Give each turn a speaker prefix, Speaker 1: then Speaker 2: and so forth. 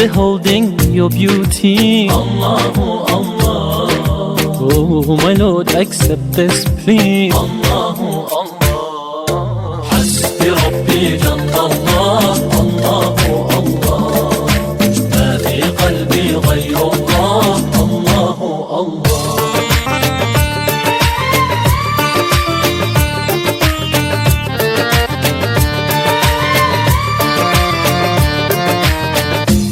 Speaker 1: beholding your beauty. Allahu Allah. Oh, my Lord, accept this, please. Allahu Allah.